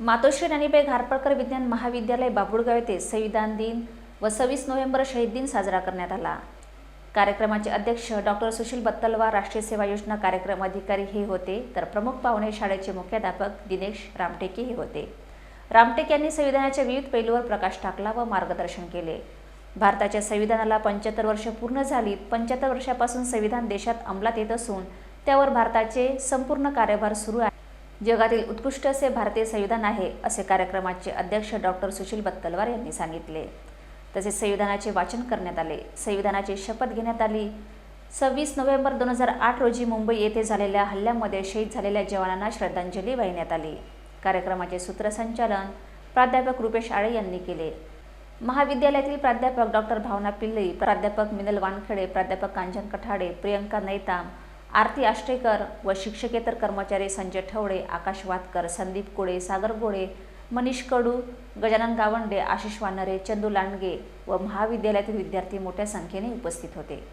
मातोश्री राणीबाई घारपळकर विज्ञान महाविद्यालय बाबुळगाव येथे संविधान दिन व सव्वीस नोव्हेंबर शहीद दिन साजरा करण्यात आला. कार्यक्रमाचे अध्यक्ष डॉक्टर सुशील बत्तलवा राष्ट्रीय सेवा योजना कार्यक्रम अधिकारी हे होते. तर प्रमुख पाहुणे शाळेचे मुख्याध्यापक दिनेश रामटेके हे होते. रामटेक यांनी संविधानाच्या विविध पैलूवर प्रकाश टाकला व मार्गदर्शन केले. भारताच्या संविधानाला पंच्याहत्तर वर्ष पूर्ण झाली पंच्याहत्तर वर्षापासून संविधान देशात अंमलात येत असून त्यावर भारताचे संपूर्ण कार्यभार सुरू आहे. जगातील उत्कृष्ट असे भारतीय संविधान आहे असे कार्यक्रमाचे अध्यक्ष डॉक्टर सुशील बत्तलवार यांनी सांगितले. तसेच संविधानाचे वाचन करण्यात आले. संविधानाची शपथ घेण्यात आली. सव्वीस नोव्हेंबर दोन हजार आठ रोजी मुंबई येथे झालेल्या हल्ल्यामध्ये शहीद झालेल्या जवानांना श्रद्धांजली वाहिण्यात आली. कार्यक्रमाचे सूत्रसंचालन प्राध्यापक रुपेश आळे यांनी केले. महाविद्यालयातील प्राध्यापक डॉक्टर भावना पिल्लई प्राध्यापक मिनल वानखेडे प्राध्यापक कांचन कठाडे प्रियंका नैताम आरती आष्टेकर व शिक्षकेतर कर्मचारी संजय ठवडे आकाश वातकर संदीप कोळे सागर गोळे मनीष कडू गजानन गावंडे आशिष वानरे चंदू लांडगे व महाविद्यालयातील विद्यार्थी मोठ्या संख्येने उपस्थित होते.